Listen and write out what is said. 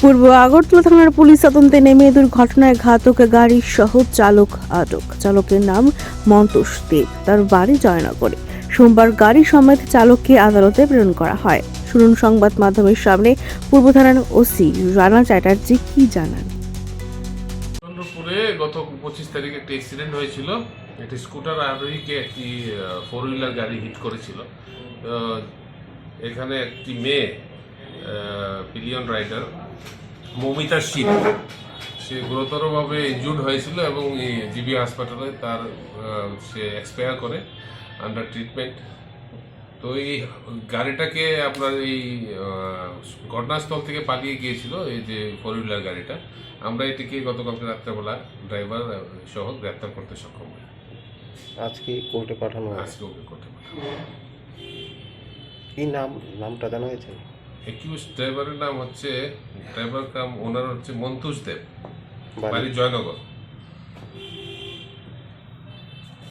পূর্ব আগরতলা থানার পুলিশ তদন্তে নেমে দুর্ঘটনায় ঘাতক গাড়ির সহ চালক আটক। চালকের নাম মন্তোষ দেব। তার বাড়ি জয়নগরে। সোমবার গাড়ি সমেত চালককে আদালতে প্রেরণ করা হয়। শুনুন সংবাদ মাধ্যমের সামনে। পূর্ব থানার ওসি রানা চ্যাটার্জি কি জানান? চন্দ্রপুরে গত পঁচিশ তারিখে একটি অ্যাক্সিডেন্ট হয়েছিল। একটি স্কুটার আরোহীকে একটি ফোর হুইলার গাড়ি হিট করেছিল। এখানে একটি মেয়ে পিলিয়ন রাইডার মমিতা শীত সে গুরুতরভাবে ইনজুর্ড হয়েছিল এবং জিবি হাসপাতালে তার সে এক্সপায়ার করে আন্ডার ট্রিটমেন্ট তো এই গাড়িটাকে আপনার এই ঘটনাস্থল থেকে পালিয়ে গিয়েছিল এই যে ফোর হুইলার গাড়িটা। আমরা এটিকে গতকালকে রাত্রেবেলা ড্রাইভার সহ গ্রেপ্তার করতে সক্ষম হই। আজকে কোর্টে পাঠানো হয়েছে। আজকে করতে পারলাম কি নাম? নামটা জানা গেছে একিউজ ড্রাইভারের নাম হচ্ছে ড্রাইভার কাম ওনার হচ্ছে মন্তুষ দেব বাড়ি জয়নগর।